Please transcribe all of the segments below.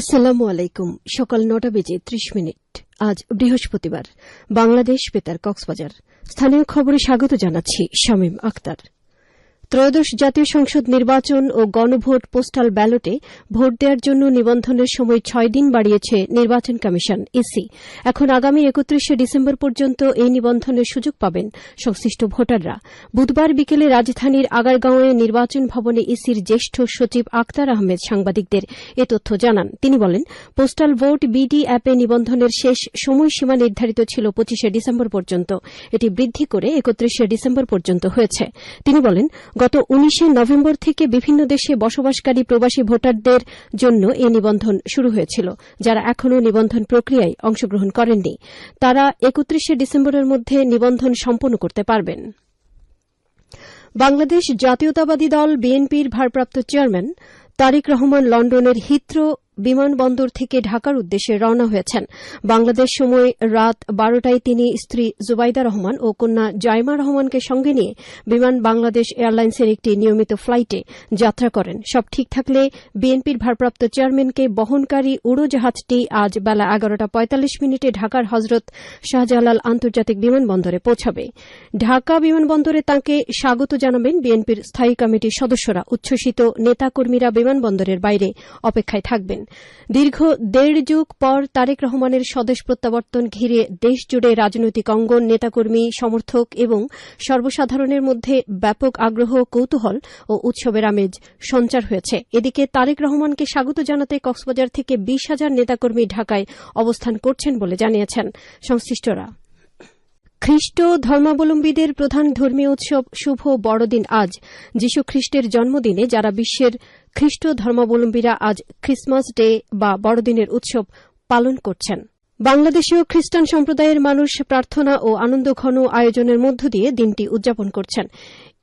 আসসালামু আলাইকুম। সকাল নটা বেজে ত্রিশ মিনিট। আজ বৃহস্পতিবার। বাংলাদেশ বেতার কক্সবাজার। স্থানীয় খবরে স্বাগত জানাচ্ছি শামীম আক্তার। ত্রয়োদশ জাতীয় সংসদ নির্বাচন ও গণভোট পোস্টাল ব্যালটে ভোট দেওয়ার জন্য নিবন্ধনের সময় ছয় দিন বাড়িয়েছে নির্বাচন কমিশন, ইসি। এখন আগামী একত্রিশে ডিসেম্বর পর্যন্ত এই নিবন্ধনের সুযোগ পাবেন সংশ্লিষ্ট ভোটাররা। বুধবার বিকেলে রাজধানীর আগারগাঁওয়ে নির্বাচন ভবনে ইসির জ্যেষ্ঠ সচিব আক্তার আহমেদ সাংবাদিকদের এ তথ্য জানান। তিনি বলেন, পোস্টাল ভোট বিডি অ্যাপে নিবন্ধনের শেষ সময়সীমা নির্ধারিত ছিল পঁচিশে ডিসেম্বর পর্যন্ত। এটি বৃদ্ধি করে একত্রিশে ডিসেম্বর পর্যন্ত হয়েছে। তিনি বলেন গত উনিশে নভেম্বর থেকে বিভিন্ন দেশে বসবাসকারী প্রবাসী ভোটারদের জন্য এ নিবন্ধন শুরু হয়েছিল, যারা এখনও নিবন্ধন প্রক্রিয়ায় অংশগ্রহণ করেননি। তারা একত্রিশে ডিসেম্বরের মধ্যে নিবন্ধন সম্পন্ন করতে পারবেন। বাংলাদেশ জাতীয়তাবাদী দল বিএনপির ভারপ্রাপ্ত চেয়ারম্যান তারেক রহমান লন্ডনের হিথ্রো বিমানবন্দর থেকে ঢাকার উদ্দেশ্যে রওনা হয়েছেন। বাংলাদেশ সময় রাত বারোটায় তিনি স্ত্রী জুবাইদা রহমান ও কন্যা জাইমা রহমানকে সঙ্গে নিয়ে বিমান বাংলাদেশ এয়ারলাইন্সের একটি নিয়মিত ফ্লাইটে যাত্রা করেন। সব ঠিক থাকলে বিএনপির ভারপ্রাপ্ত চেয়ারম্যানকে বহনকারী উড়োজাহাজটি আজ বেলা এগারোটা পঁয়তাল্লিশ মিনিটে ঢাকার হজরত শাহজালাল আন্তর্জাতিক বিমানবন্দরে পৌঁছাবে। ঢাকা বিমানবন্দরে তাঁকে স্বাগত জানাবেন বিএনপির স্থায়ী কমিটির সদস্যরা। উচ্ছ্বসিত নেতাকর্মীরা বিমানবন্দরের বাইরে অপেক্ষায় থাকবেন। দীর্ঘ দেড় যুগ পর তারেক রহমানের স্বদেশ প্রত্যাবর্তন ঘিরে দেশজুড়ে রাজনৈতিক অঙ্গন, নেতাকর্মী, সমর্থক এবং সর্বসাধারণের মধ্যে ব্যাপক আগ্রহ, কৌতূহল ও উৎসবের আমেজ সঞ্চার হয়েছে। এদিকে তারেক রহমানকে স্বাগত জানাতে কক্সবাজার থেকে বিশ হাজার নেতাকর্মী ঢাকায় অবস্থান করছেন বলে জানিয়েছেন সংশ্লিষ্টরা। খ্রিস্ট ধর্মাবলম্বীদের প্রধান ধর্মীয় উৎসব শুভ বড়দিন আজ। যীশু খ্রিস্টের জন্মদিনে যারা বিশ্বের খ্রিস্ট ধর্মাবলম্বীরা আজ ক্রিসমাস ডে বা বড়দিনের উৎসব পালন করছেন। বাংলাদেশীয় খ্রিস্টান সম্প্রদায়ের মানুষ প্রার্থনা ও আনন্দঘন আয়োজনের মধ্য দিয়ে দিনটি উদযাপন করছেন।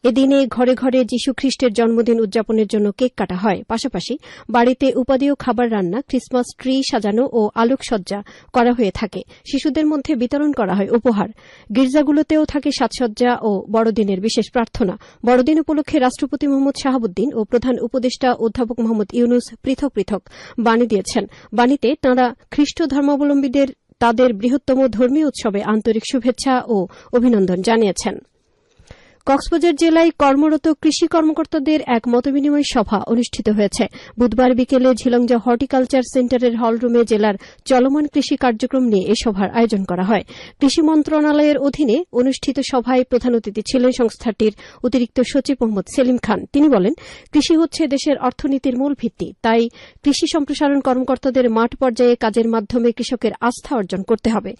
এদিনে ঘরে ঘরে যীশু খ্রিস্টের জন্মদিন উদযাপনের জন্য কেক কাটা হয়। পাশাপাশি বাড়িতে উপাদেয় খাবার রান্না, ক্রিসমাস ট্রি সাজানো ও আলোকসজ্জা করা হয়ে থাকে। শিশুদের মধ্যে বিতরণ করা হয় উপহার। গির্জাগুলোতেও থাকে সাজসজ্জা ও বড়দিনের বিশেষ প্রার্থনা। বড়দিন উপলক্ষে রাষ্ট্রপতি মোহাম্মদ শাহাবুদ্দিন ও প্রধান উপদেষ্টা অধ্যাপক মোহাম্মদ ইউনুস পৃথক পৃথক বাণী দিয়েছেন। বাণীতে তাঁরা খ্রিস্ট ধর্মাবলম্বীদের তাদের বৃহত্তম ধর্মীয় উৎসবে আন্তরিক শুভেচ্ছা ও অভিনন্দন জানিয়েছেন। কক্সবাজার জেলায় কর্মরত কৃষি কর্মকর্তাদের এক মতবিনিময় সভা অনুষ্ঠিত হয়েছে। বুধবার বিকেলে ঝিলংজা হর্টিকালচার সেন্টারের হলরুমে জেলার চলমান কৃষি কার্যক্রম নিয়ে এ সভার আয়োজন করা হয়। কৃষি মন্ত্রণালয়ের অধীনে অনুষ্ঠিত সভায় প্রধান অতিথি ছিলেন সংস্থাটির অতিরিক্ত সচিব মোহাম্মদ সেলিম খান। তিনি বলেন, কৃষি হচ্ছে দেশের অর্থনীতির মূল ভিত্তি, তাই কৃষি সম্প্রসারণ কর্মকর্তাদের মাঠ পর্যায়ে কাজের মাধ্যমে কৃষকের আস্থা অর্জন করতে হবে।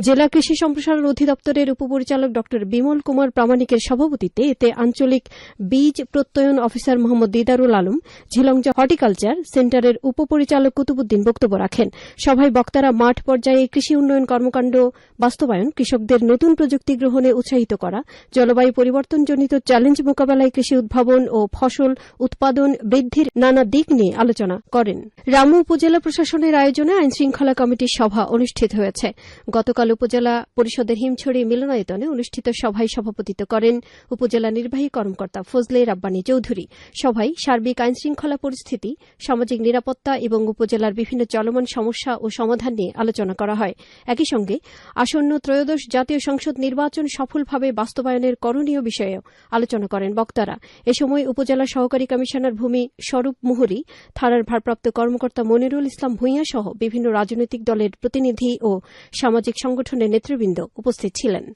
জেলা কৃষি সম্প্রসারণ অধিদপ্তরের উপপরিচালক ড বিমল কুমার প্রামাণিকের সভাপতি সভাপতিত্বে এতে আঞ্চলিক বীজ প্রত্যয়ন অফিসার মোহাম্মদ দিদারুল আলম, ঝিলংজা হর্টিকালচার সেন্টারের উপপরিচালক কুতুবুদ্দিন বক্তব্য রাখেন। সভায় বক্তারা মাঠ পর্যায়ে কৃষি উন্নয়ন কর্মকাণ্ড, বাস্তবায়ন, কৃষকদের নতুন প্রযুক্তি গ্রহণে উৎসাহিত করা, জলবায়ু পরিবর্তনজনিত চ্যালেঞ্জ মোকাবেলায় কৃষি উদ্ভাবন ও ফসল উৎপাদন বৃদ্ধির নানা দিক নিয়ে আলোচনা করেন। রামু উপজেলা প্রশাসনের আয়োজনে আইন শৃঙ্খলা কমিটির সভা অনুষ্ঠিত হয়েছে। গতকাল উপজেলা পরিষদের হিমছড়ি মিলনায়তনে অনুষ্ঠিত সভায় সভাপতিত্ব করেন উপজেলা নির্বাহী কর্মকর্তা ফজলে রাব্বানী চৌধুরী। সভায় সার্বিক আইনশৃঙ্খলা পরিস্থিতি, সামাজিক নিরাপত্তা এবং উপজেলার বিভিন্ন চলমান সমস্যা ও সমাধান নিয়ে আলোচনা করা হয়। একই সঙ্গে আসন্ন ত্রয়োদশ জাতীয় সংসদ নির্বাচন সফলভাবে বাস্তবায়নের করণীয় বিষয়েও আলোচনা করেন বক্তারা। এ সময় উপজেলা সহকারী কমিশনার ভূমি স্বরূপ মুহুরী, থানার ভারপ্রাপ্ত কর্মকর্তা মনিরুল ইসলাম ভূঁইয়া সহ বিভিন্ন রাজনৈতিক দলের প্রতিনিধি ও সামাজিক সংগঠনের নেতৃবৃন্দ উপস্থিত ছিলেন।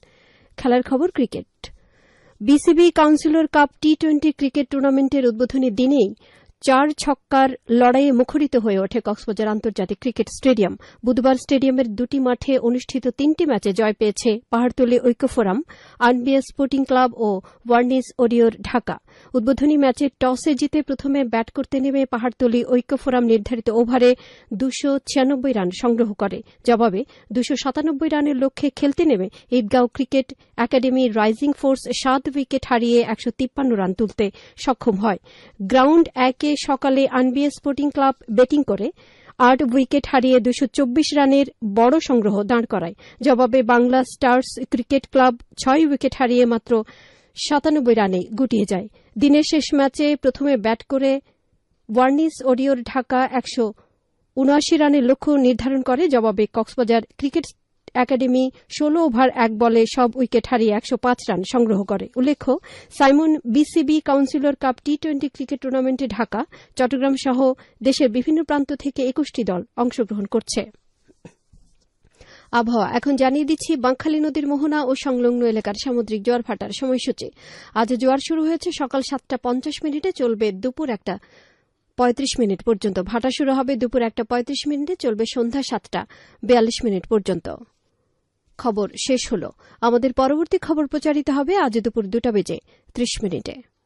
খেলার খবর cricket. BCB councillor cup T twenty cricket টুর্নামেন্টের উদ্বোধনী দিনেই চার ছক্কার লড়াইয়ে মুখরিত হয়ে ওঠে কক্সবাজার আন্তর্জাতিক ক্রিকেট স্টেডিয়াম। বুধবার স্টেডিয়ামের দুটি মাঠে অনুষ্ঠিত তিনটি ম্যাচে জয় পেয়েছে পাহাড়তলী ঐক্য ফোরাম আনবিয়া স্পোর্টিং ক্লাব ও ওয়ার্নিস ওডিওর ঢাকা। উদ্বোধনী ম্যাচে টসে জিতে প্রথমে ব্যাট করতে নেমে পাহাড়তলি ঐক্য ফোরাম নির্ধারিত ওভারে দুশো ছিয়ানব্বই রান সংগ্রহ করে। জবাবে দুশো সাতানব্বই রানের লক্ষ্যে খেলতে নেমে Eidgaon cricket academy rising force সাত উইকেট হারিয়ে একশো তিপ্পান্ন রান তুলতে সক্ষম হয়। গ্রাউন্ড একে সকালে আনবিএ স্পোর্টিং ক্লাব ব্যাটিং করে, আট উইকেট হারিয়ে দুশো রানের বড় সংগ্রহ দাঁড় করায়। জবাবে বাংলা স্টার্স ক্রিকেট ক্লাব ছয় উইকেট হারিয়ে মাত্র সাতানব্বই রানে গুটিয়ে যায়। দিনের শেষ ম্যাচে প্রথমে ব্যাট করে ওয়ার্নিস ওডিওর ঢাকা একশো উনআশি রানের লক্ষ্য নির্ধারণ করে। জবাবে কক্সবাজার ক্রিকেট একাডেমি ষোলো ওভার, এক বলে সব উইকেট হারিয়ে একশো পাঁচ রান সংগ্রহ করে। উল্লেখ্য, Saimon BCB councillor cup T twenty cricket টুর্নামেন্টে ঢাকা, চট্টগ্রাম সহ দেশের বিভিন্ন প্রান্ত থেকে একুশটি দল অংশগ্রহণ করছে। আবহাওয়া। এখন জানিয়ে দিচ্ছি, বাঁকখালী নদীর মোহনা ও সংলগ্ন এলাকার সামুদ্রিক জোয়ার ভাটার সময়সূচি। আজ জোয়ার শুরু হয়েছে সকাল সাতটা পঞ্চাশ মিনিটে, চলবে দুপুর একটা পঁয়ত্রিশ মিনিট পর্যন্ত। ভাটা শুরু হবে দুপুর একটা পঁয়ত্রিশ মিনিটে, চলবে সন্ধ্যা সাতটা বিয়াল্লিশ মিনিট পর্যন্ত। খবর শেষ হল। আমাদের পরবর্তী খবর প্রচারিত হবে আজ দুপুর দুটা বেজে ত্রিশ মিনিটে।